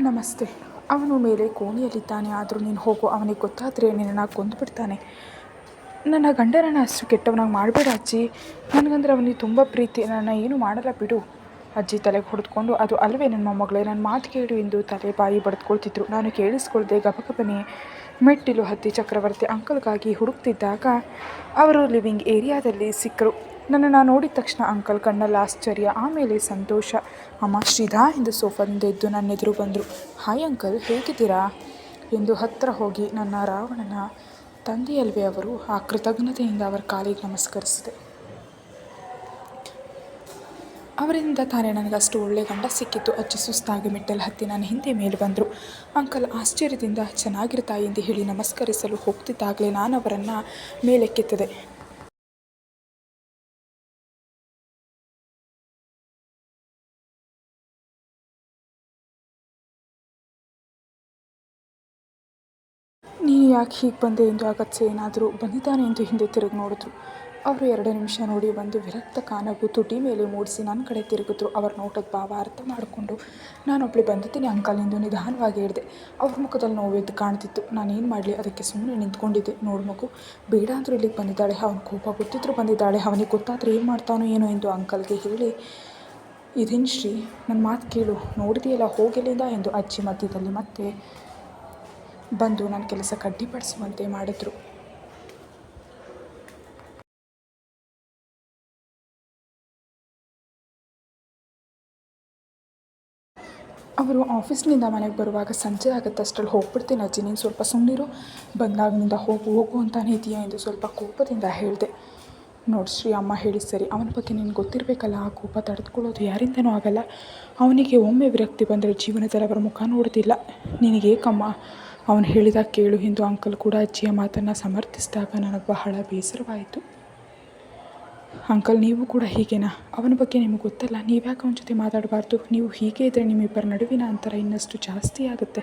ನಮಸ್ತೆ. ಅವನು ಮೇಲೆ ಕೋಣೆಯಲ್ಲಿದ್ದಾನೆ. ಆದರೂ ನೀನು ಹೋಗು. ಅವನಿಗೆ ಗೊತ್ತಾದರೆ ನಿನ್ನನ್ನು ಕೊಂದುಬಿಡ್ತಾನೆ. ನನ್ನ ಗಂಡನನ್ನು ಅಷ್ಟು ಕೆಟ್ಟವನಾಗಿ ಮಾಡಬೇಡ ಅಜ್ಜಿ. ನನಗಂದ್ರೆ ಅವನಿಗೆ ತುಂಬ ಪ್ರೀತಿ. ನನ್ನ ಏನು ಮಾಡಲ್ಲ ಬಿಡು. ಅಜ್ಜಿ ತಲೆಗೆ ಹೊಡೆದುಕೊಂಡು, ಅದು ಅಲ್ಲವೇ ನನ್ನ ಮೊಮ್ಮಗಳೇ ನನ್ನ ಮಾತು ಕೇಳು ಎಂದು ತಲೆ ಬಾಯಿ ಬಡ್ದುಕೊಳ್ತಿದ್ರು ನಾನು ಕೇಳಿಸ್ಕೊಳ್ದೆ ಗಬಗಬನೆ ಮೆಟ್ಟಿಲು ಹತ್ತಿ ಚಕ್ರವರ್ತಿ ಅಂಕಲ್ಗಾಗಿ ಹುಡುಕ್ತಿದ್ದಾಗ ಅವರು ಲಿವಿಂಗ್ ಏರಿಯಾದಲ್ಲಿ ಸಿಕ್ಕರು. ನನ್ನನ್ನು ನೋಡಿದ ತಕ್ಷಣ ಅಂಕಲ್ ಕಣ್ಣಲ್ಲಿ ಆಶ್ಚರ್ಯ, ಆಮೇಲೆ ಸಂತೋಷ. ಅಮ್ಮ ಶ್ರೀಧಾ ಎಂದು ಸೋಫಾದಿಂದ ಎದ್ದು ನನ್ನ ಎದುರು ಬಂದರು. ಹಾಯ್ ಅಂಕಲ್, ಹೇಗಿದ್ದೀರಾ? ಎಂದು ಹತ್ತಿರ ಹೋಗಿ ನನ್ನ ರಾವಣನ ತಂದೆಯಲ್ವೇ ಅವರು ಆ ಕೃತಜ್ಞತೆಯಿಂದ ಅವರ ಕಾಲಿಗೆ ನಮಸ್ಕರಿಸಿದೆ. ಅವರಿಂದ ತಾನೇ ನನಗಷ್ಟು ಒಳ್ಳೆ ಗಂಡ ಸಿಕ್ಕಿತ್ತು. ಅಜ್ಜಿ ಸುಸ್ತಾಗಿ ಮೆಟ್ಟಲು ಹತ್ತಿ ನನ್ನ ಹಿಂದೆ ಮೇಲೆ ಬಂದರು. ಅಂಕಲ್ ಆಶ್ಚರ್ಯದಿಂದ ಚೆನ್ನಾಗಿರ್ತಾಯಿ ಎಂದು ಹೇಳಿ ನಮಸ್ಕರಿಸಲು ಹೋಗ್ತಿದ್ದಾಗಲೇ ನಾನು ಅವರನ್ನು ಮೇಲೆಕ್ಕೆತ್ತದೆ. ನೀನು ಯಾಕೆ ಹೀಗೆ ಬಂದೆ ಎಂದು ಅಗತ್ಯ ಏನಾದರೂ ಬಂದಿದ್ದಾನೆ ಎಂದು ಹಿಂದೆ ತಿರುಗಿ ನೋಡಿದ್ರು. ಅವರು ಎರಡು ನಿಮಿಷ ನೋಡಿ ಬಂದು ವಿರಕ್ತ ಕಾನಗು ತುಟಿ ಮೇಲೆ ಮೂಡಿಸಿ ನನ್ನ ಕಡೆ ತಿರುಗಿದ್ರು. ಅವರ ನೋಟದ ಭಾವ ಅರ್ಥ ಮಾಡಿಕೊಂಡು ನಾನೊಬ್ಬಳು ಬಂದಿದ್ದೀನಿ ಅಂಕಲ್ ಎಂದು ನಿಧಾನವಾಗಿ ಹೇಳಿದೆ. ಅವ್ರ ಮುಖದಲ್ಲಿ ನೋವೆದ್ದು ಕಾಣ್ತಿತ್ತು. ನಾನೇನು ಮಾಡಲಿ? ಅದಕ್ಕೆ ಸುಮ್ಮನೆ ನಿಂತ್ಕೊಂಡಿದ್ದೆ. ನೋಡು ಮಗು, ಬೇಡ ಅಂದರೂ ಇಲ್ಲಿಗೆ ಬಂದಿದ್ದಾಳೆ. ಅವನು ಕೋಪ ಗೊತ್ತಿದ್ರು ಬಂದಿದ್ದಾಳೆ. ಅವನಿಗೆ ಗೊತ್ತಾದರೆ ಏನು ಮಾಡ್ತಾನೋ ಏನೋ ಎಂದು ಅಂಕಲ್ಗೆ ಹೇಳಿ, ಇದೇನು ಶ್ರೀ? ನನ್ನ ಮಾತು ಕೇಳು. ನೋಡಿದೆಯಲ್ಲ ಹೋಗಿಲ್ಲಿಂದ? ಎಂದು ಅಜ್ಜಿ ಮಧ್ಯದಲ್ಲಿ ಮತ್ತೆ ಬಂದು ನನ್ನ ಕೆಲಸ ಅಡ್ಡಿಪಡಿಸುವಂತೆ ಮಾಡಿದ್ರು. ಅವರು ಆಫೀಸ್ನಿಂದ ಮನೆಗೆ ಬರುವಾಗ ಸಂಜೆ ಆಗುತ್ತೆ, ಅಷ್ಟರಲ್ಲಿ ಹೋಗ್ಬಿಡ್ತೀನಿ ಅಜ್ಜಿ, ನೀನು ಸ್ವಲ್ಪ ಸುಮ್ಮನಿರು ಬಂದಾಗಿನಿಂದ ಹೋಗು ಹೋಗು ಅಂತಾನೆ ಇದೆಯಾ ಎಂದು ಸ್ವಲ್ಪ ಕೋಪದಿಂದ ಹೇಳಿದೆ. ನೋಡಿ ಶ್ರೀ ಅಮ್ಮ ಹೇಳಿ, ಸರಿ, ಅವನ ಬಗ್ಗೆ ನಿನ್ಗೆ ಗೊತ್ತಿರಬೇಕಲ್ಲ, ಆ ಕೋಪ ತಡೆದುಕೊಳ್ಳೋದು ಯಾರಿಂದನೂ ಆಗಲ್ಲ. ಅವನಿಗೆ ಒಮ್ಮೆ ವಿರಕ್ತಿ ಬಂದರೆ ಜೀವನದಲ್ಲಿ ಅವರ ಮುಖ ನೋಡೋದಿಲ್ಲ. ನಿನಗೇಕಮ್ಮ? ಅವನು ಹೇಳಿದಾಗ ಕೇಳು ಎಂದು ಅಂಕಲ್ ಕೂಡ ಅಜ್ಜಿಯ ಮಾತನ್ನು ಸಮರ್ಥಿಸಿದಾಗ ನನಗೆ ಬಹಳ ಬೇಸರವಾಯಿತು. ಅಂಕಲ್, ನೀವು ಕೂಡ ಹೀಗೇನಾ? ಅವನ ಬಗ್ಗೆ ನಿಮಗೆ ಗೊತ್ತಲ್ಲ, ನೀವ್ಯಾಕೆ ಅವನ ಜೊತೆ ಮಾತಾಡಬಾರ್ದು? ನೀವು ಹೀಗೆ ಇದ್ದರೆ ನಿಮ್ಮಿಬ್ಬರ ನಡುವಿನ ಅಂತರ ಇನ್ನಷ್ಟು ಜಾಸ್ತಿ ಆಗುತ್ತೆ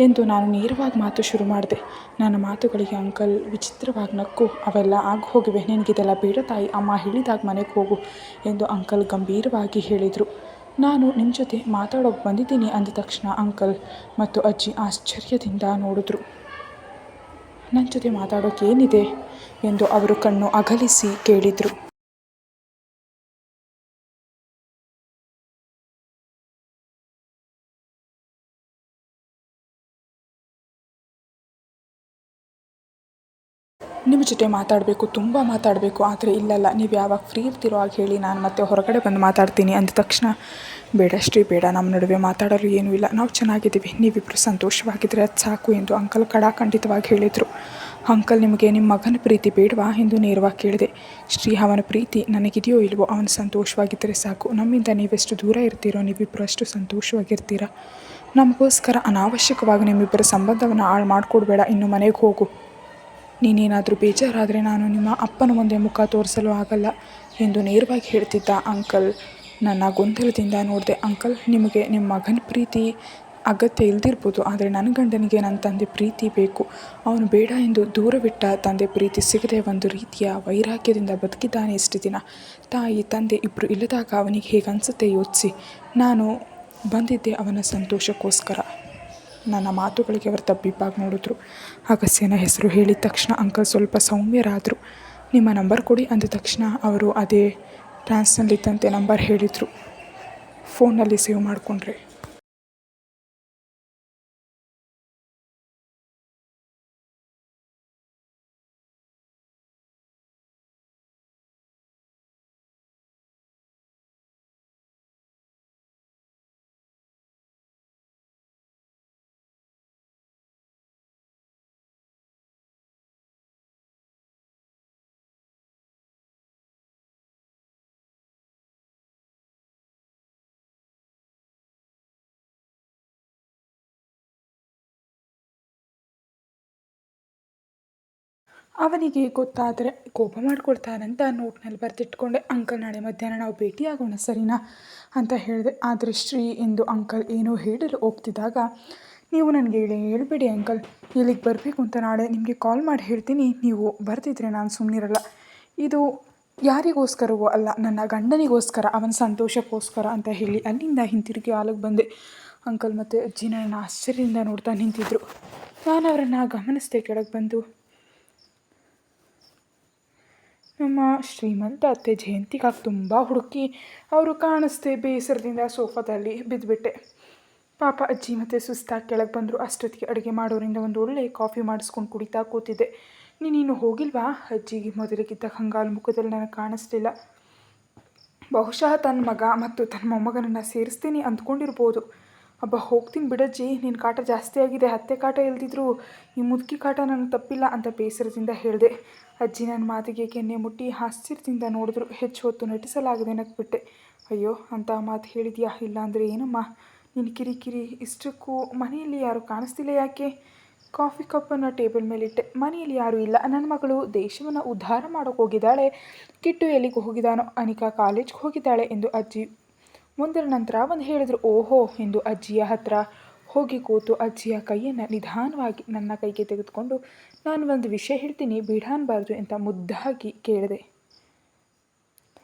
ಎಂದು ನಾನು ನೇರವಾಗಿ ಮಾತು ಶುರು ಮಾಡಿದೆ. ನನ್ನ ಮಾತುಗಳಿಗೆ ಅಂಕಲ್ ವಿಚಿತ್ರವಾಗಿ ನಕ್ಕು, ಅವೆಲ್ಲ ಆಗಿ ಹೋಗಿವೆ, ನಿನಗಿದೆಲ್ಲ ಬೇಡ ತಾಯಿ, ಅಮ್ಮ ಹೇಳಿದಾಗ ಮನೆಗೆ ಹೋಗು ಎಂದು ಅಂಕಲ್ ಗಂಭೀರವಾಗಿ ಹೇಳಿದರು. ನಾನು ನಿಮ್ಮ ಜೊತೆ ಮಾತಾಡೋಕೆ ಬಂದಿದ್ದೀನಿ ಅಂದ ತಕ್ಷಣ ಅಂಕಲ್ ಮತ್ತು ಅಜ್ಜಿ ಆಶ್ಚರ್ಯದಿಂದ ನೋಡಿದ್ರು. ನನ್ನ ಜೊತೆ ಮಾತಾಡೋಕೆ ಏನಿದೆ? ಎಂದು ಅವರು ಕಣ್ಣು ಅಗಲಿಸಿ ಕೇಳಿದರು. ಜೊತೆ ಮಾತಾಡಬೇಕು, ತುಂಬ ಮಾತಾಡಬೇಕು, ಆದರೆ ಇಲ್ಲಲ್ಲ, ನೀವು ಯಾವಾಗ ಫ್ರೀ ಇರ್ತೀರೋ ಆಗ ಹೇಳಿ ನಾನು ಮತ್ತೆ ಹೊರಗಡೆ ಬಂದು ಮಾತಾಡ್ತೀನಿ ಅಂದ ತಕ್ಷಣ, ಬೇಡ ಶ್ರೀ, ಬೇಡ ನಮ್ಮ ನಡುವೆ ಮಾತಾಡಲು ಏನೂ ಇಲ್ಲ, ನಾವು ಚೆನ್ನಾಗಿದ್ದೀವಿ ನೀವಿಬ್ಬರು ಸಂತೋಷವಾಗಿದ್ದರೆ ಅದು ಸಾಕು ಎಂದು ಅಂಕಲ್ ಕಡಾಖಂಡಿತವಾಗಿ ಹೇಳಿದರು. ಅಂಕಲ್ ನಿಮಗೆ ನಿಮ್ಮ ಮಗನ ಪ್ರೀತಿ ಬೇಡವಾ ಎಂದು ನೇರವಾಗಿ ಕೇಳಿದೆ. ಶ್ರೀ, ಅವನ ಪ್ರೀತಿ ನನಗಿದೆಯೋ ಇಲ್ವೋ, ಅವನು ಸಂತೋಷವಾಗಿದ್ದರೆ ಸಾಕು, ನಮ್ಮಿಂದ ನೀವೆಷ್ಟು ದೂರ ಇರ್ತೀರೋ ನೀವಿಬ್ಬರು ಅಷ್ಟು ಸಂತೋಷವಾಗಿರ್ತೀರ. ನಮಗೋಸ್ಕರ ಅನಾವಶ್ಯಕವಾಗಿ ನಿಮ್ಮಿಬ್ಬರ ಸಂಬಂಧವನ್ನು ಹಾಳು ಮಾಡಿಕೊಡ್ಬೇಡ, ಇನ್ನು ಮನೆಗೆ ಹೋಗು. ನೀನೇನಾದರೂ ಬೇಜಾರಾದರೆ ನಾನು ನಿಮ್ಮ ಅಪ್ಪನ ಮುಂದೆ ಮುಖ ತೋರಿಸಲು ಆಗಲ್ಲ ಎಂದು ನೇರವಾಗಿ ಹೇಳ್ತಿದ್ದ ಅಂಕಲ್. ನನ್ನ ಗೊಂದಲದಿಂದ ನೋಡಿದೆ ಅಂಕಲ್, ನಿಮಗೆ ನಿಮ್ಮ ಮಗನ ಪ್ರೀತಿ ಅಗತ್ಯ ಇಲ್ದಿರ್ಬೋದು, ಆದರೆ ನನ್ನ ಗಂಡನಿಗೆ ನನ್ನ ತಂದೆ ಪ್ರೀತಿ ಬೇಕು. ಅವನು ಬೇಡ ಎಂದು ದೂರವಿಟ್ಟ ತಂದೆ ಪ್ರೀತಿ ಸಿಗದೆ ಒಂದು ರೀತಿಯ ವೈರಾಗ್ಯದಿಂದ ಬದುಕಿದ್ದಾನೆ ಇಷ್ಟು ದಿನ. ತಾಯಿ, ತಂದೆ ಇಬ್ಬರು ಇಲ್ಲದಾಗ ಅವನಿಗೆ ಹೇಗೆ ಅನಿಸುತ್ತೆ ಯೋಚಿಸಿ. ನಾನು ಬಂದಿದ್ದೆ ಅವನ ಸಂತೋಷಕ್ಕೋಸ್ಕರ. ನನ್ನ ಮಾತುಗಳಿಗೆ ಅವರು ತಬ್ಬಿಬ್ಬಾಗಿ ನೋಡಿದ್ರು. ಅಗಸ್ಯನ ಹೆಸರು ಹೇಳಿದ ತಕ್ಷಣ ಅಂಕಲ್ ಸ್ವಲ್ಪ ಸೌಮ್ಯರಾದರು. ನಿಮ್ಮ ನಂಬರ್ ಕೊಡಿ ಅಂದ ತಕ್ಷಣ ಅವರು ಅದೇ ಟ್ರಾನ್ಸ್ನಲ್ಲಿದ್ದಂತೆ ನಂಬರ್ ಹೇಳಿದರು. ಫೋನಲ್ಲಿ ಸೇವ್ ಮಾಡಿಕೊಂಡ್ರೆ. ಅವನಿಗೆ ಗೊತ್ತಾದರೆ ಕೋಪ ಮಾಡಿಕೊಡ್ತಾನಂತ ನೋಟ್ನಲ್ಲಿ ಬರೆದಿಟ್ಕೊಂಡೆ, ಅಂಕಲ್ ನಾಳೆ ಮಧ್ಯಾಹ್ನ ನಾವು ಭೇಟಿಯಾಗೋಣ, ಸರಿನಾ? ಅಂತ ಹೇಳಿದೆ. ಆದರೆ ಶ್ರೀ ಎಂದು ಅಂಕಲ್ ಏನೋ ಹೇಳಲು ಹೋಗ್ತಿದ್ದಾಗ, ನೀವು ನನಗೆ ಹೇಳಿ, ಹೇಳಬೇಡಿ ಅಂಕಲ್. ಇಲ್ಲಿಗೆ ಬರಬೇಕು ಅಂತ ನಾಳೆ ನಿಮಗೆ ಕಾಲ್ ಮಾಡಿ ಹೇಳ್ತೀನಿ. ನೀವು ಬರ್ತಿದ್ರೆ ನಾನು ಸುಮ್ಮನಿರಲ್ಲ ಇದು ಯಾರಿಗೋಸ್ಕರವೋ ಅಲ್ಲ, ನನ್ನ ಗಂಡನಿಗೋಸ್ಕರ, ಅವನ ಸಂತೋಷಕ್ಕೋಸ್ಕರ ಅಂತ ಹೇಳಿ ಅಲ್ಲಿಂದ ಹಿಂತಿರುಗಿ ಆಲಕ್ಕೆ ಬಂದೆ. ಅಂಕಲ್ ಮತ್ತು ಅಜ್ಜಿ ನನ್ನ ಆಶ್ಚರ್ಯದಿಂದ ನೋಡ್ತಾ ನಿಂತಿದ್ರು. ನಾನು ಅವರನ್ನು ಗಮನಿಸಿದೆ ಕೆಳಗೆ ಬಂದು. ನಮ್ಮ ಶ್ರೀಮಂತ ಅತ್ತೆ ಜಯಂತಿಗಾಗಿ ತುಂಬ ಹುಡುಕಿ ಅವರು ಕಾಣಿಸ್ದೆ ಬೇಸರದಿಂದ ಸೋಫಾದಲ್ಲಿ ಬಿದ್ದುಬಿಟ್ಟೆ ಪಾಪ ಅಜ್ಜಿ ಮತ್ತೆ ಸುಸ್ತಾಗಿ ಕೆಳಗೆ ಬಂದರು, ಅಷ್ಟೊತ್ತಿಗೆ ಅಡುಗೆ ಮಾಡೋರಿಂದ ಒಂದು ಒಳ್ಳೆ ಕಾಫಿ ಮಾಡಿಸ್ಕೊಂಡು ಕುಡಿತಾ ಕೂತಿದ್ದೆ. ನೀನಿನ್ನು ಹೋಗಿಲ್ವಾ? ಅಜ್ಜಿಗೆ ಮೊದಲಿಗಿದ್ದ ಕಂಗಾಲು ಮುಖದಲ್ಲಿ ನನಗೆ ಕಾಣಿಸ್ಲಿಲ್ಲ. ಬಹುಶಃ ತನ್ನ ಮಗ ಮತ್ತು ತನ್ನ ಮೊಮ್ಮಗನನ್ನು ಸೇರಿಸ್ತೀನಿ ಅಂದ್ಕೊಂಡಿರ್ಬೋದು. ಅಬ್ಬ, ಹೋಗ್ತೀನಿ ಬಿಡಜ್ಜಿ ನಿನ್ನ ಕಾಟ ಜಾಸ್ತಿ ಆಗಿದೆ ಹತ್ತೆ ಕಾಟ ಇಲ್ದಿದ್ರು ಈ ಮುದುಕಿ ಕಾಟ ನನಗೆ ತಪ್ಪಿಲ್ಲ ಅಂತ ಬೇಸರದಿಂದ ಹೇಳಿದೆ. ಅಜ್ಜಿ ನನ್ನ ಮಾತಿಗೆ ಕೆನ್ನೆ ಮುಟ್ಟಿ ಹಾಸ್ಯದಿಂದ ನೋಡಿದ್ರು, ಹೆಚ್ಚು ಹೊತ್ತು ನಟಿಸಲಾಗದೆ ನಕ್ಬಿಟ್ಟೆ ಅಯ್ಯೋ, ಅಂತ ಮಾತು ಹೇಳಿದ್ಯಾ? ಇಲ್ಲಾಂದರೆ ಏನಮ್ಮ? ನಿನ್ನ ಕಿರಿಕಿರಿ ಇಷ್ಟಕ್ಕೂ ಮನೆಯಲ್ಲಿ ಯಾರು ಕಾಣಿಸ್ತಿಲ್ಲ ಯಾಕೆ? ಕಾಫಿ ಕಪ್ಪನ್ನು ಟೇಬಲ್ ಮೇಲಿಟ್ಟೆ. ಮನೆಯಲ್ಲಿ ಯಾರೂ ಇಲ್ಲ. ನನ್ನ ಮಗಳು ದೇಶವನ್ನು ಉದ್ಧಾರ ಮಾಡೋಕೆ ಹೋಗಿದ್ದಾಳೆ. ಕಿಟ್ಟು ಎಲ್ಲಿಗೆ ಹೋಗಿದ್ದಾನೋ? ಅನಿಕಾ ಕಾಲೇಜ್ಗೆ ಹೋಗಿದ್ದಾಳೆ, ಎಂದು ಅಜ್ಜಿ ಒಂದರ ನಂತರ ಒಂದು ಹೇಳಿದ್ರು. ಓಹೋ, ಎಂದು ಅಜ್ಜಿಯ ಹತ್ರ ಹೋಗಿ ಕೂತು ಅಜ್ಜಿಯ ಕೈಯನ್ನು ನಿಧಾನವಾಗಿ ನನ್ನ ಕೈಗೆ ತೆಗೆದುಕೊಂಡು ನಾನು ಒಂದು ವಿಷಯ ಹೇಳ್ತೀನಿ. ಬಿಡಾನ್ಬಾರ್ದು ಅಂತ ಮುದ್ದಾಗಿ ಕೇಳಿದೆ.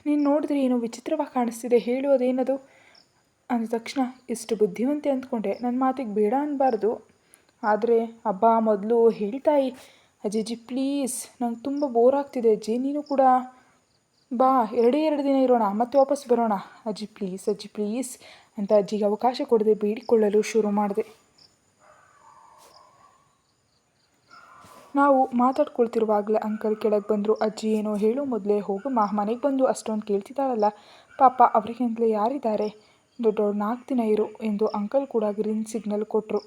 ನೀನು ನೋಡಿದ್ರೆ ಏನೋ ವಿಚಿತ್ರವಾಗಿ ಕಾಣಿಸ್ತಿದೆ. ಹೇಳುವುದೇನದು? ಅಂದ ತಕ್ಷಣ ಇಷ್ಟು ಬುದ್ಧಿವಂತೆ ಅಂದ್ಕೊಂಡೆ. ನನ್ನ ಮಾತಿಗೆ ಬೇಡ ಅನ್ನಬಾರ್ದು ಆದರೆ ಅಬ್ಬ, ಮೊದಲು ಹೇಳ್ತಾಯಿ ಅಜ್ಜಿಜಿ ಪ್ಲೀಸ್, ನಂಗೆ ತುಂಬ ಬೋರ್ ಆಗ್ತಿದೆ. ಅಜ್ಜಿ, ನೀನು ಕೂಡ ಬಾ, ಎರಡೇ ಎರಡು ದಿನ ಇರೋಣ. ಮತ್ತೆ ವಾಪಸ್ ಬರೋಣ. ಅಜ್ಜಿ, ಪ್ಲೀಸ್ ಅಜ್ಜಿ, ಪ್ಲೀಸ್ ಅಂತ ಅಜ್ಜಿಗೆ ಅವಕಾಶ ಕೊಡದೆ ಬೇಡಿಕೊಳ್ಳಲು ಶುರು ಮಾಡಿದೆ. ನಾವು ಮಾತಾಡ್ಕೊಳ್ತಿರುವಾಗಲೇ ಅಂಕಲ್ ಕೆಳಗೆ ಬಂದರು, ಅಜ್ಜಿ, ಏನೋ ಹೇಳು ಮೊದಲೇ ಹೋಗಮ್ಮ ಮನೆಗೆ ಬಂದು ಅಷ್ಟೊಂದು ಕೇಳ್ತಿದ್ದಾಳಲ್ಲ, ಪಾಪ ಅವರಿಗಿಂತಲೇ ಯಾರಿದ್ದಾರೆ? ದೊಡ್ಡವ್ರು ನಾಲ್ಕು ದಿನ ಇರು, ಎಂದು ಅಂಕಲ್ ಕೂಡ ಗ್ರೀನ್ ಸಿಗ್ನಲ್ ಕೊಟ್ಟರು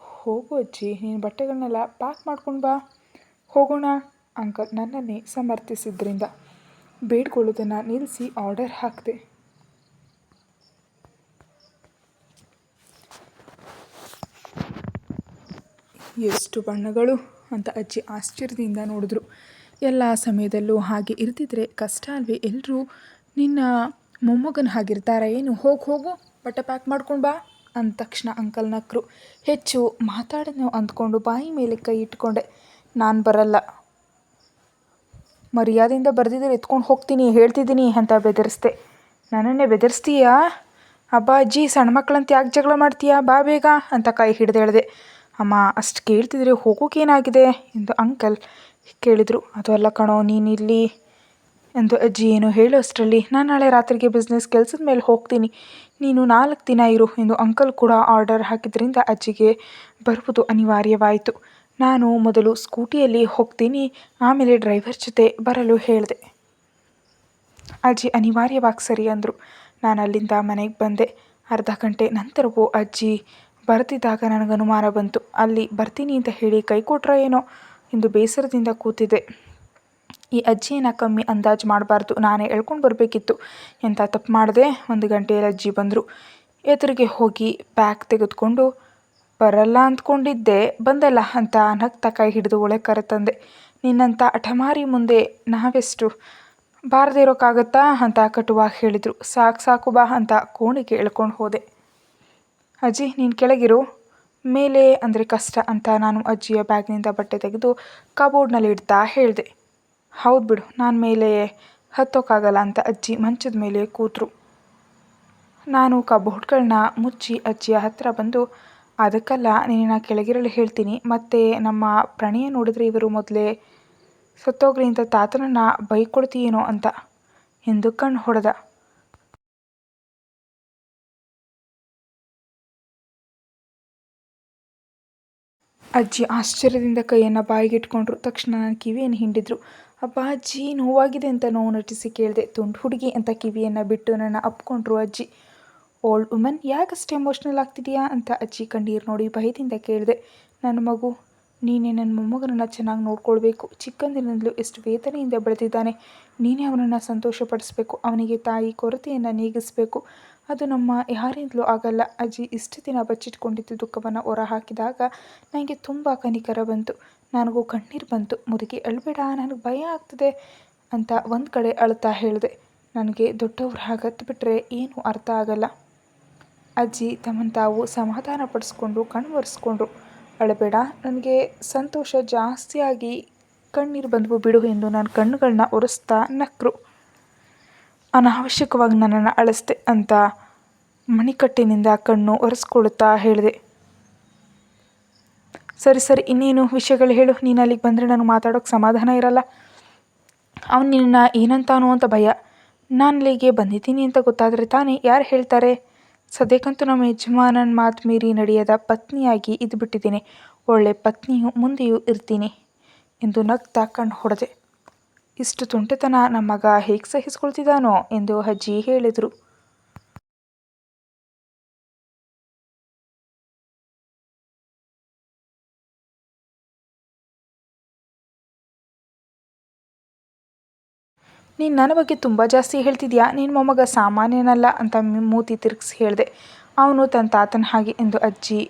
ಹೋಗು ಅಜ್ಜಿ, ನೀನು ಬಟ್ಟೆಗಳನ್ನೆಲ್ಲ ಪ್ಯಾಕ್ ಮಾಡ್ಕೊಂಡು ಬಾ, ಹೋಗೋಣ, ಅಂಕಲ್ ನನ್ನನ್ನೇ ಸಮರ್ಥಿಸಿದ್ರಿಂದ ಬೇಡ್ಕೊಳ್ಳೋದನ್ನು ನಿಲ್ಲಿಸಿ ಆರ್ಡರ್ ಹಾಕಿದೆ. ಎಷ್ಟು ಬಣ್ಣಗಳು. ಅಂತ ಅಜ್ಜಿ ಆಶ್ಚರ್ಯದಿಂದ ನೋಡಿದ್ರು. ಎಲ್ಲ ಸಮಯದಲ್ಲೂ ಹಾಗೆ ಇರ್ತಿದ್ರೆ ಕಷ್ಟ ಅಲ್ವೇ? ಎಲ್ಲರೂ ನಿನ್ನ ಮೊಮ್ಮಗನ ಹಾಗಿರ್ತಾರ ಏನು? ಹೋಗಿ, ಹೋಗು, ಬಟ್ಟೆ ಪ್ಯಾಕ್ ಮಾಡ್ಕೊಂಡು ಬಾ ಅಂದ ತಕ್ಷಣ ಅಂಕಲ್ ನಕ್ರು. ಹೆಚ್ಚು ಮಾತಾಡೋ ಅಂದ್ಕೊಂಡು ಬಾಯಿ ಮೇಲೆ ಕೈ ಇಟ್ಕೊಂಡೆ. ನಾನು ಬರಲ್ಲ. ಮರ್ಯಾದೆಯಿಂದ ಬರೆದಿದ್ರೆ ಎತ್ಕೊಂಡು ಹೋಗ್ತೀನಿ, ಹೇಳ್ತಿದ್ದೀನಿ ಅಂತ ಬೆದರಿಸ್ದೆ. ನನ್ನನ್ನೇ ಬೆದರಿಸ್ತೀಯಾ? ಅಬ್ಬ ಅಜ್ಜಿ, ಸಣ್ಣ ಮಕ್ಕಳಂತ ಯಾಕೆ ಜಗಳ ಮಾಡ್ತೀಯಾ? ಬಾ ಬೇಗ ಅಂತ ಕೈ ಹಿಡ್ದು ಅಮ್ಮ, ಅಷ್ಟು ಕೇಳ್ತಿದ್ರೆ ಹೋಗೋಕ್ಕೇನಾಗಿದೆ ಎಂದು ಅಂಕಲ್ ಕೇಳಿದರು. ಅದು ಅಲ್ಲ ಕಣೋ ನೀನಿಲ್ಲಿ ಎಂದು ಅಜ್ಜಿ ಏನು ಹೇಳು ಅಷ್ಟರಲ್ಲಿ, ನಾನು ನಾಳೆ ರಾತ್ರಿಗೆ ಬಿಸ್ನೆಸ್ ಕೆಲಸದ ಮೇಲೆ ಹೋಗ್ತೀನಿ. ನೀನು ನಾಲ್ಕು ದಿನ ಇರು ಎಂದು ಅಂಕಲ್ ಕೂಡ ಆರ್ಡರ್ ಹಾಕಿದ್ರಿಂದ ಅಜ್ಜಿಗೆ ಬರುವುದು ಅನಿವಾರ್ಯವಾಯಿತು. ನಾನು ಮೊದಲು ಸ್ಕೂಟಿಯಲ್ಲಿ ಹೋಗ್ತೀನಿ, ಆಮೇಲೆ ಡ್ರೈವರ್ ಜೊತೆ ಬರಲು ಹೇಳಿದೆ. ಅಜ್ಜಿ, ಅನಿವಾರ್ಯವಾಗಿ ಸರಿ ಅಂದರು. ನಾನು ಅಲ್ಲಿಂದ ಮನೆಗೆ ಬಂದೆ. ಅರ್ಧ ಗಂಟೆ ನಂತರವೂ ಅಜ್ಜಿ ಬರ್ತಿದ್ದಾಗ ನನಗೆ ಅನುಮಾನ ಬಂತು. ಅಲ್ಲಿ ಬರ್ತೀನಿ ಅಂತ ಹೇಳಿ ಕೈ ಕೊಟ್ಟರೆ ಏನೋ ಎಂದು ಬೇಸರದಿಂದ ಕೂತಿದ್ದೆ. ಈ ಅಜ್ಜಿಯನ್ನು ಕಮ್ಮಿ ಅಂದಾಜು ಮಾಡಬಾರ್ದು. ನಾನೇ ಎಳ್ಕೊಂಡು ಬರಬೇಕಿತ್ತು. ಎಂತ ತಪ್ಪು ಮಾಡಿದೆ? ಒಂದು ಗಂಟೆಯಲ್ಲಿ ಅಜ್ಜಿ ಬಂದರು. ಎದುರಿಗೆ ಹೋಗಿ ಬ್ಯಾಗ್ ತೆಗೆದುಕೊಂಡು, ಬರಲ್ಲ ಅಂದ್ಕೊಂಡಿದ್ದೆ, ಬಂದಲ್ಲ ಅಂತ ನಗ್ತ ಕೈ ಹಿಡಿದು ಒಳಗೆ ಕರೆತಂದೆ. ನಿನ್ನಂಥ ಅಠಮಾರಿ ಮುಂದೆ ನಾವೆಷ್ಟು? ಬಾರದೇ ಇರೋಕ್ಕಾಗತ್ತಾ? ಅಂತ ಕಟುವಾಗಿ ಹೇಳಿದರು. ಸಾಕು ಸಾಕು ಬಾ ಅಂತ ಕೋಣಿಗೆ ಎಳ್ಕೊಂಡು ಹೋದೆ. ಅಜ್ಜಿ, ನೀನು ಕೆಳಗಿರು. ಮೇಲೆ ಅಂದರೆ ಕಷ್ಟ ಅಂತ ನಾನು ಅಜ್ಜಿಯ ಬ್ಯಾಗ್ನಿಂದ ಬಟ್ಟೆ ತೆಗೆದು ಕಬೋರ್ಡ್ನಲ್ಲಿ ಇಡ್ತಾ ಹೇಳಿದೆ. ಹೌದು ಬಿಡು, ನಾನು ಮೇಲೆ ಹತ್ತೋಕ್ಕಾಗಲ್ಲ ಅಂತ ಅಜ್ಜಿ ಮಂಚದ ಮೇಲೆ ಕೂತರು. ನಾನು ಕಬೋರ್ಡ್ಗಳನ್ನ ಮುಚ್ಚಿ ಅಜ್ಜಿಯ ಹತ್ತಿರ ಬಂದು, ಅದಕ್ಕಲ್ಲ ನಿನ್ನ ಕೆಳಗಿರಲು ಹೇಳ್ತೀನಿ, ಮತ್ತು ನಮ್ಮ ಪ್ರಣಯ ನೋಡಿದ್ರೆ ಇವರು ಮೊದಲೇ ಸತ್ತೋಗ್ರಿ ಅಂತ ತಾತನನ್ನು ಬೈಕೊಳ್ತೀಯೇನೋ ಅಂತ. ಎಂದು ಕಣ್ಣು ಹೊಡೆದ. ಅಜ್ಜಿ ಆಶ್ಚರ್ಯದಿಂದ ಕೈಯನ್ನು ಬಾಯಿಗಿಟ್ಕೊಂಡ್ರು ತಕ್ಷಣ ನನ್ನ ಕಿವಿಯನ್ನು ಹಿಂಡಿದ್ರು. ಅಪ್ಪ ಅಜ್ಜಿ, ನೋವಾಗಿದೆ ಅಂತ ನೋವು ನಟಿಸಿ ಕೇಳಿದೆ. ತುಂಡು ಹುಡುಗಿ ಅಂತ ಕಿವಿಯನ್ನು ಬಿಟ್ಟು ನನ್ನ ಅಪ್ಕೊಂಡ್ರು ಅಜ್ಜಿ. ಓಲ್ಡ್ ವುಮನ್ ಯಾಕಷ್ಟು ಎಮೋಷ್ನಲ್ ಆಗ್ತಿದೆಯಾ? ಅಂತ ಅಜ್ಜಿ ಕಣ್ಣೀರು ನೋಡಿ ಭಯದಿಂದ ಕೇಳಿದೆ. ನನ್ನ ಮಗು, ನೀನೇ ನನ್ನ ಮೊಮ್ಮಗನನ್ನು ಚೆನ್ನಾಗಿ ನೋಡ್ಕೊಳ್ಬೇಕು. ಚಿಕ್ಕಂದಿನಿಂದಲೂ ಎಷ್ಟು ವೇತನೆಯಿಂದ ಬೆಳೆದಿದ್ದಾನೆ. ನೀನೇ ಅವನನ್ನು ಸಂತೋಷಪಡಿಸಬೇಕು. ಅವನಿಗೆ ತಾಯಿ ಕೊರತೆಯನ್ನು ನೀಗಿಸಬೇಕು. ಅದು ನಮ್ಮ ಯಾರಿಂದಲೂ ಆಗಲ್ಲ. ಅಜ್ಜಿ ಇಷ್ಟು ದಿನ ಬಚ್ಚಿಟ್ಕೊಂಡಿದ್ದ ದುಃಖವನ್ನು ಹೊರಹಾಕಿದಾಗ ನನಗೆ ತುಂಬ ಕನಿಕರ ಬಂತು. ನನಗೂ ಕಣ್ಣೀರು ಬಂತು. ಮುದುಕಿ, ಅಳ್ಬೇಡ, ನನಗೆ ಭಯ ಆಗ್ತದೆ ಅಂತ ಒಂದು ಕಡೆ ಅಳ್ತಾ ಹೇಳಿದೆ. ನನಗೆ ದೊಡ್ಡವ್ರ ಬಿಟ್ಟರೆ ಏನೂ ಅರ್ಥ ಆಗಲ್ಲ ಅಜ್ಜಿ ತಮ್ಮನ್ನು ತಾವು ಸಮಾಧಾನ ಪಡಿಸ್ಕೊಂಡು ಕಣ್ಣು ಒರೆಸ್ಕೊಂಡ್ರು. ಅಳಬೇಡ, ನನಗೆ ಸಂತೋಷ ಜಾಸ್ತಿಯಾಗಿ ಕಣ್ಣೀರು ಬಂದವು ಬಿಡು ಎಂದು ನಾನು ಕಣ್ಣುಗಳನ್ನ ಒರೆಸ್ತಾ ನಕ್ಕರು ಅನಾವಶ್ಯಕವಾಗಿ ನನ್ನನ್ನು ಅಳಿಸ್ದೆ ಅಂತ ಮಣಿಕಟ್ಟಿನಿಂದ ಕಣ್ಣು ಒರೆಸ್ಕೊಳ್ಳುತ್ತಾ ಹೇಳಿದೆ. ಸರಿ ಸರಿ, ಇನ್ನೇನು ವಿಷಯಗಳು ಹೇಳು. ನೀನು ಅಲ್ಲಿಗೆ ಬಂದರೆ ನಾನು ಮಾತಾಡೋಕ್ಕೆ ಸಮಾಧಾನ ಇರಲ್ಲ. ಅವನು ನಿನ್ನ ಏನಂತಾನೋ ಅಂತ ಭಯ. ನಾನು ಅಲ್ಲಿಗೆ ಬಂದಿದ್ದೀನಿ ಅಂತ ಗೊತ್ತಾದರೆ ತಾನೇ ಯಾರು ಹೇಳ್ತಾರೆ? ಸದ್ಯಕ್ಕಂತೂ ನಮ್ಮ ಯಜಮಾನನ ಮಾತು ಮೀರಿ ನಡೆಯದ ಪತ್ನಿಯಾಗಿ ಇದ್ದುಬಿಟ್ಟಿದ್ದೀನಿ ಒಳ್ಳೆ ಪತ್ನಿಯು ಮುಂದೆಯೂ ಇರ್ತೀನಿ ಎಂದು ನಗ್ತಾ ಕಣ್ಣು ಹೊಡೆದೆ. ಇಷ್ಟು ತುಂಟತನ ನಮ್ಮ ಮಗ ಹೇಗೆ ಸಹಿಸ್ಕೊಳ್ತಿದ್ದಾನೋ ಎಂದು ಅಜ್ಜಿ ಹೇಳಿದರು. ನೀನು ನನ್ನ ಬಗ್ಗೆ ತುಂಬ ಜಾಸ್ತಿ ಹೇಳ್ತಿದ್ಯಾ? ನಿನ್ನ ಮೊಮ್ಮಗ ಸಾಮಾನ್ಯನಲ್ಲ ಅಂತ ಮೂತಿ ತಿರುಗಿಸಿ ಹೇಳಿದೆ. ಅವನು ತನ್ನ ತಾತನ ಹಾಗೆ ಎಂದು ಅಜ್ಜಿ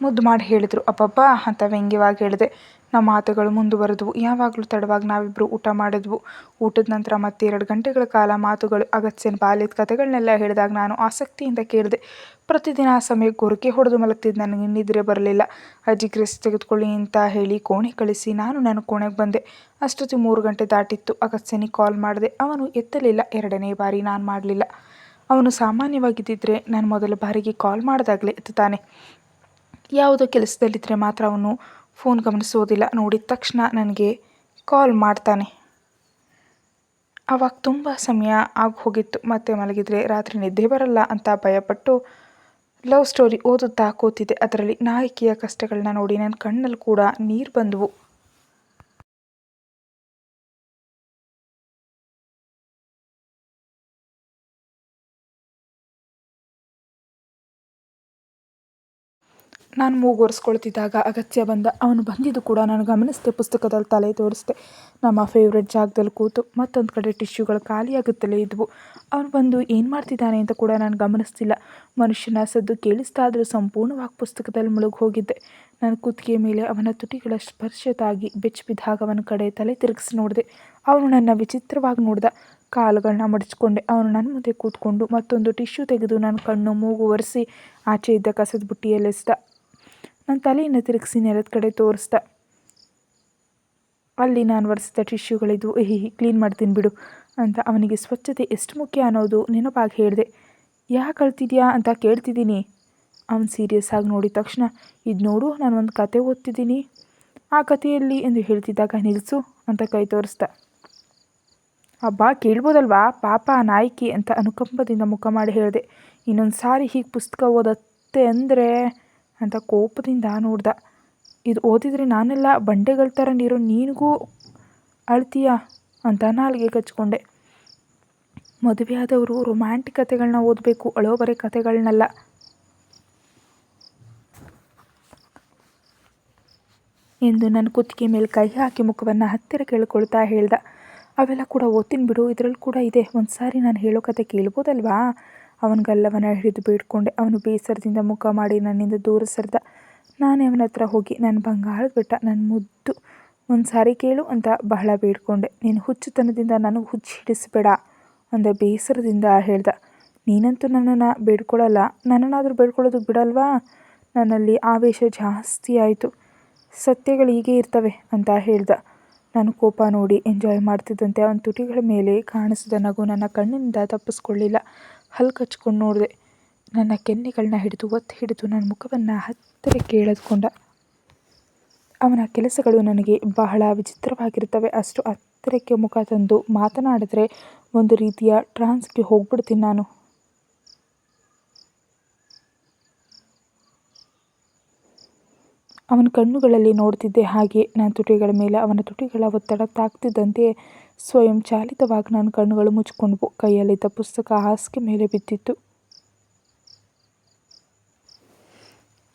ಮುದ್ದು ಮಾಡಿ ಹೇಳಿದರು. ಅಬ್ಬಬ್ಬಾ, ಅಂತ ವ್ಯಂಗ್ಯವಾಗಿ ಹೇಳಿದೆ. ನಮ್ಮ ಮಾತುಗಳು ಮುಂದುವರೆದವು. ಯಾವಾಗಲೂ ತಡವಾಗಿ ನಾವಿಬ್ಬರು ಊಟ ಮಾಡಿದ್ವು. ಊಟದ ನಂತರ ಮತ್ತೆ ಎರಡು ಗಂಟೆಗಳ ಕಾಲ ಮಾತುಗಳು, ಅಗತ್ಯನ ಬಾಲ್ಯದ ಕಥೆಗಳನ್ನೆಲ್ಲ ಹೇಳಿದಾಗ ನಾನು ಆಸಕ್ತಿಯಿಂದ ಕೇಳಿದೆ. ಪ್ರತಿದಿನ ಆ ಸಮಯಕ್ಕೆ ಗೊರಕೆ ಹೊಡೆದು ಮಲಗ್ತಿದ್ದು ನನಗೆ ನಿದ್ರೆ ಬರಲಿಲ್ಲ. ಅಜ್ಜಿ ಗ್ರೆಸ್ ತೆಗೆದುಕೊಳ್ಳಿ ಅಂತ ಹೇಳಿ ಕೋಣೆ ಕಳಿಸಿ ನಾನು ನನ್ನ ಕೋಣೆಗೆ ಬಂದೆ. ಅಷ್ಟೊತ್ತಿಗೆ ಮೂರು ಗಂಟೆ ದಾಟಿತ್ತು. ಅಗತ್ಯನಿಗೆ ಕಾಲ್ ಮಾಡಿದೆ. ಅವನು ಎತ್ತಲಿಲ್ಲ. ಎರಡನೇ ಬಾರಿ ನಾನು ಮಾಡಲಿಲ್ಲ. ಅವನು ಸಾಮಾನ್ಯವಾಗಿದ್ದಿದ್ರೆ ನಾನು ಮೊದಲ ಬಾರಿಗೆ ಕಾಲ್ ಮಾಡಿದಾಗಲೇ ಎತ್ತುತ್ತಾನೆ. ಯಾವುದೋ ಕೆಲಸದಲ್ಲಿದ್ದರೆ ಮಾತ್ರ ಅವನು ಫೋನ್ ಗಮನಿಸೋದಿಲ್ಲ ನೋಡಿದ ತಕ್ಷಣ ನನಗೆ ಕಾಲ್ ಮಾಡ್ತಾನೆ. ಆವಾಗ ತುಂಬ ಸಮಯ ಆಗಿ ಹೋಗಿತ್ತು ಮತ್ತೆ ಮಲಗಿದರೆ ರಾತ್ರಿ ನಿದ್ದೆ ಬರಲ್ಲ ಅಂತ ಭಯಪಟ್ಟು ಲವ್ ಸ್ಟೋರಿ ಓದುತ್ತಾ ಕೂತಿದ್ದೆ. ಅದರಲ್ಲಿ ನಾಯಕಿಯ ಕಷ್ಟಗಳನ್ನ ನೋಡಿ ನನ್ನ ಕಣ್ಣಲ್ಲಿ ಕೂಡ ನೀರು ಬಂದವು. ನಾನು ಮೂಗು ಒರೆಸ್ಕೊಳ್ತಿದ್ದಾಗ ಅಗತ್ಯ ಬಂದ ಅವನು ಬಂದಿದ್ದು ಕೂಡ ನಾನು ಗಮನಿಸಿದೆ ಪುಸ್ತಕದಲ್ಲಿ ತಲೆ ತೋರಿಸಿದೆ. ನಮ್ಮ ಫೇವ್ರೆಟ್ ಜಾಗದಲ್ಲಿ ಕೂತು ಮತ್ತೊಂದು ಕಡೆ ಟಿಶ್ಯೂಗಳು ಖಾಲಿಯಾಗುತ್ತಲೇ ಇದ್ವು. ಅವನು ಬಂದು ಏನು ಮಾಡ್ತಿದ್ದಾನೆ ಅಂತ ಕೂಡ ನಾನು ಗಮನಿಸ್ತಿಲ್ಲ. ಮನುಷ್ಯನ ಸದ್ದು ಕೇಳಿಸ್ತಾ ಆದರೂ ಸಂಪೂರ್ಣವಾಗಿ ಪುಸ್ತಕದಲ್ಲಿ ಮುಳುಗಿ ಹೋಗಿದ್ದೆ. ನನ್ನ ಕುತ್ತಿಗೆ ಮೇಲೆ ಅವನ ತುಟಿಗಳ ಸ್ಪರ್ಶ ತಾಗಿ ಬೆಚ್ಚಿ ಬಿದ್ದಾಗ ಅವನ ಕಡೆ ತಲೆ ತಿರುಗಿಸಿ ನೋಡಿದೆ. ಅವನು ನನ್ನ ವಿಚಿತ್ರವಾಗಿ ನೋಡಿದ. ಕಾಲುಗಳನ್ನ ಮಡಚ್ಕೊಂಡೆ. ಅವನು ನನ್ನ ಮುಂದೆ ಕೂತ್ಕೊಂಡು ಮತ್ತೊಂದು ಟಿಶ್ಯೂ ತೆಗೆದು ನನ್ನ ಕಣ್ಣು ಮೂಗು ಒರೆಸಿ ಆಚೆ ಇದ್ದ ಕಸದ ಬುಟ್ಟಿಯಲ್ಲಿ ನನ್ನ ತಲೆಯನ್ನು ತಿರುಗಿಸಿ ನೆಲದ ಕಡೆ ತೋರಿಸ್ದ ಅಲ್ಲಿ ನಾನು ಒರೆಸಿದ ಟಿಶ್ಯೂಗಳಿದ್ವು ಏಹಿ ಕ್ಲೀನ್ ಮಾಡ್ತೀನಿ ಬಿಡು ಅಂತ ಅವನಿಗೆ ಸ್ವಚ್ಛತೆ ಎಷ್ಟು ಮುಖ್ಯ ಅನ್ನೋದು ನೆನಪಾಗಿ ಹೇಳಿದೆ. ಯಾಕೆ ಕಳ್ತಿದ್ಯಾ ಅಂತ ಕೇಳ್ತಿದ್ದೀನಿ. ಅವನು ಸೀರಿಯಸ್ ಆಗಿ ನೋಡಿದ ತಕ್ಷಣ, ಇದು ನೋಡು ನಾನು ಒಂದು ಕತೆ ಓದ್ತಿದ್ದೀನಿ. ಆ ಕಥೆಯಲ್ಲಿ ಎಂದು ಹೇಳ್ತಿದ್ದಾಗ ನಿಲ್ಲಿಸು ಅಂತ ಕೈ ತೋರಿಸ್ದ ಅಬ್ಬಾ, ಕೇಳ್ಬೋದಲ್ವಾ? ಪಾಪ, ನಾಯಕಿ ಅಂತ ಅನುಕಂಪದಿಂದ ಮುಖ ಮಾಡಿ ಹೇಳಿದೆ. ಇನ್ನೊಂದು ಸಾರಿ ಹೀಗೆ ಪುಸ್ತಕ ಓದತ್ತೆ ಅಂದರೆ ಅಂತ ಕೋಪದಿಂದ ನೋಡ್ದ. ಇದು ಓದಿದರೆ ನಾನೆಲ್ಲ ಬಂಡೆಗಳ ಥರ ನೀರು ನೀನಿಗೂ ಅಳ್ತೀಯ ಅಂತ ನಾಲ್ಗೆ ಕಚ್ಕೊಂಡೆ. ಮದುವೆಯಾದವರು ರೊಮ್ಯಾಂಟಿಕ್ ಕಥೆಗಳನ್ನ ಓದಬೇಕು ಅಳೋ ಬರೀ ಕಥೆಗಳನ್ನೆಲ್ಲ ಎಂದು ನನ್ನ ಕುತ್ತಿಗೆ ಮೇಲೆ ಕೈ ಹಾಕಿ ಮುಖವನ್ನು ಹತ್ತಿರ ಕೇಳ್ಕೊಳ್ತಾ ಹೇಳ್ದ. ಅವೆಲ್ಲ ಕೂಡ ಓದ್ತೀನಿ ಬಿಡು, ಇದರಲ್ಲಿ ಕೂಡ ಇದೆ. ಒಂದು ಸಾರಿ ನಾನು ಹೇಳೋ ಕತೆ ಕೇಳ್ಬೋದಲ್ವಾ? ಅವನಿಗೆಲ್ಲವನ್ನ ಹಿಡಿದು ಬೇಡ್ಕೊಂಡೆ ಅವನು ಬೇಸರದಿಂದ ಮುಖ ಮಾಡಿ ನನ್ನಿಂದ ದೂರ ಸರಿದ. ನಾನೇ ಅವನ ಹತ್ರ ಹೋಗಿ ನನ್ನ ಬಂಗಾಳದ ಬೆಟ್ಟ ನನ್ನ ಮುದ್ದು ಒಂದು ಸಾರಿ ಕೇಳು ಅಂತ ಬಹಳ ಬೇಡ್ಕೊಂಡೆ. ನೀನು ಹುಚ್ಚುತನದಿಂದ ನನಗೆ ಹುಚ್ಚು ಹಿಡಿಸಬೇಡ ಅಂದ ಬೇಸರದಿಂದ ಹೇಳ್ದ. ನೀನಂತೂ ನನ್ನನ್ನು ಬೇಡ್ಕೊಳ್ಳಲ್ಲ ನನ್ನನ್ನಾದರೂ ಬೇಡ್ಕೊಳ್ಳೋದು ಬಿಡಲ್ವಾ? ನನ್ನಲ್ಲಿ ಆವೇಶ ಜಾಸ್ತಿ ಆಯಿತು. ಸತ್ಯಗಳು ಹೀಗೆ ಇರ್ತವೆ ಅಂತ ಹೇಳ್ದ. ನಾನು ಕೋಪ ನೋಡಿ ಎಂಜಾಯ್ ಮಾಡ್ತಿದ್ದಂತೆ ಅವನ ತುಟಿಗಳ ಮೇಲೆ ಕಾಣಿಸಿದ ನಗು ನನ್ನ ಕಣ್ಣಿನಿಂದ ತಪ್ಪಿಸ್ಕೊಳ್ಳಿಲ್ಲ. ಹಲ್ಲು ಕಚ್ಕೊಂಡು ನೋಡಿದೆ. ನನ್ನ ಕೆನ್ನೆಗಳನ್ನ ಹಿಡಿದು ಒತ್ತಿ ಹಿಡಿದು ನನ್ನ ಮುಖವನ್ನು ಹತ್ತಿರಕ್ಕೆ ಎಳೆದುಕೊಂಡ ಅವನ ಕೆಲಸಗಳು ನನಗೆ ಬಹಳ ವಿಚಿತ್ರವಾಗಿರುತ್ತವೆ. ಅಷ್ಟು ಹತ್ತಿರಕ್ಕೆ ಮುಖ ತಂದು ಮಾತನಾಡಿದ್ರೆ ಒಂದು ರೀತಿಯ ಟ್ರಾನ್ಸ್ಗೆ ಹೋಗ್ಬಿಡ್ತೀನಿ ನಾನು. ಅವನ ಕಣ್ಣುಗಳಲ್ಲಿ ನೋಡ್ತಿದ್ದೆ ಹಾಗೆ ನನ್ನ ತುಟಿಗಳ ಮೇಲೆ ಅವನ ತುಟಿಗಳ ಒತ್ತಡ ತಾಗ್ತಿದ್ದಂತೆ ಸ್ವಯಂ ಚಾಲಿತವಾಗಿ ನನ್ನ ಕಣ್ಣುಗಳು ಮುಚ್ಕೊಂಡ್ವು ಕೈಯಲ್ಲಿದ್ದ ಪುಸ್ತಕ ಹಾಸಿಗೆ ಮೇಲೆ ಬಿದ್ದಿತ್ತು.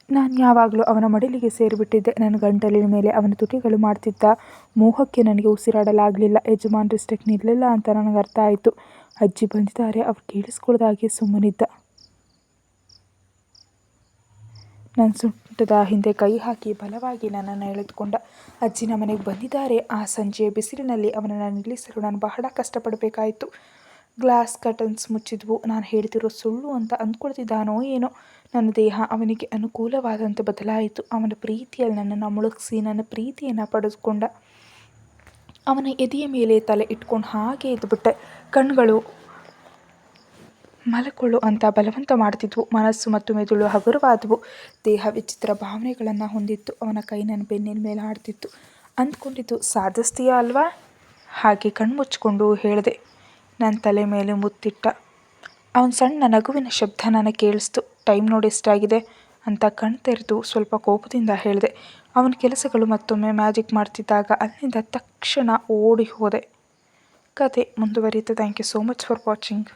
ನಾನು ಯಾವಾಗಲೂ ಅವನ ಮಡಿಲಿಗೆ ಸೇರಿಬಿಟ್ಟಿದ್ದೆ. ನನ್ನ ಗಂಟಲಿನ ಮೇಲೆ ಅವನ ತುಟಿಗಳು ಮಾಡ್ತಿದ್ದ ಮೋಹಕ್ಕೆ ನನಗೆ ಉಸಿರಾಡಲಾಗಲಿಲ್ಲ. ಯಜಮಾನ್ರಿಷ್ಟಕ್ಕೆ ನಿಲ್ಲಲ್ಲ ಅಂತ ನನಗೆ ಅರ್ಥ ಆಯಿತು. ಅಜ್ಜಿ ಬಂದಿದ್ದಾರೆ, ಅವ್ರು ಕೇಳಿಸ್ಕೊಳ್ದಾಗೆ ಸುಮ್ಮನಿದ್ದ. ನನ್ನ ಸೊಂಟದ ಹಿಂದೆ ಕೈ ಹಾಕಿ ಬಲವಾಗಿ ನನ್ನನ್ನು ಎಳೆದುಕೊಂಡ ಅಜ್ಜಿನ ಮನೆಗೆ ಬಂದಿದ್ದಾರೆ. ಆ ಸಂಜೆಯ ಬಿಸಿಲಿನಲ್ಲಿ ಅವನನ್ನು ನಿಲ್ಲಿಸಲು ನಾನು ಬಹಳ ಕಷ್ಟಪಡಬೇಕಾಯಿತು. Glass curtains ಮುಚ್ಚಿದ್ವು. ನಾನು ಹೇಳ್ತಿರೋ ಸುಳ್ಳು ಅಂತ ಅಂದ್ಕೊಳ್ತಿದ್ದಾನೋ ಏನೋ? ನನ್ನ ದೇಹ ಅವನಿಗೆ ಅನುಕೂಲವಾದಂತೆ ಬದಲಾಯಿತು. ಅವನ ಪ್ರೀತಿಯಲ್ಲಿ ನನ್ನನ್ನು ಮುಳುಗಿಸಿ ನನ್ನ ಪ್ರೀತಿಯನ್ನು ಪಡೆದುಕೊಂಡ ಅವನ ಎದೆಯ ಮೇಲೆ ತಲೆ ಇಟ್ಕೊಂಡು ಹಾಗೆ ಇದ್ದುಬಿಟ್ಟೆ ಕಣ್ಗಳು ಮಲಕೊಳ್ಳು ಅಂತ ಬಲವಂತ ಮಾಡ್ತಿದ್ವು ಮನಸ್ಸು ಮತ್ತು ಮೆದುಳು ಹಗುರವಾದವು. ದೇಹ ವಿಚಿತ್ರ ಭಾವನೆಗಳನ್ನು ಹೊಂದಿತ್ತು. ಅವನ ಕೈ ನನ್ನ ಬೆನ್ನಿನ ಮೇಲೆ ಆಡ್ತಿತ್ತು. ಅಂದ್ಕೊಂಡಿದ್ದು, ಸಾಧಿಸ್ತೀಯ ಅಲ್ವಾ? ಹಾಗೆ ಕಣ್ಮುಚ್ಕೊಂಡು ಹೇಳಿದೆ. ನನ್ನ ತಲೆ ಮೇಲೆ ಮುತ್ತಿಟ್ಟ. ಅವನ ಸಣ್ಣ ನಗುವಿನ ಶಬ್ದ ನನಗೆ ಕೇಳಿಸ್ತು. ಟೈಮ್ ನೋಡಿ ಎಷ್ಟಾಗಿದೆ? ಅಂತ ಕಣ್ ತೆರೆದು ಸ್ವಲ್ಪ ಕೋಪದಿಂದ ಹೇಳಿದೆ. ಅವನ ಕೆಲಸಗಳು ಮತ್ತೊಮ್ಮೆ ಮ್ಯಾಜಿಕ್ ಮಾಡ್ತಿದ್ದಾಗ ಅಲ್ಲಿಂದ ತಕ್ಷಣ ಓಡಿ ಹೋದೆ. ಕತೆ ಮುಂದುವರಿಯುತ್ತೆ. Thank you so much for watching.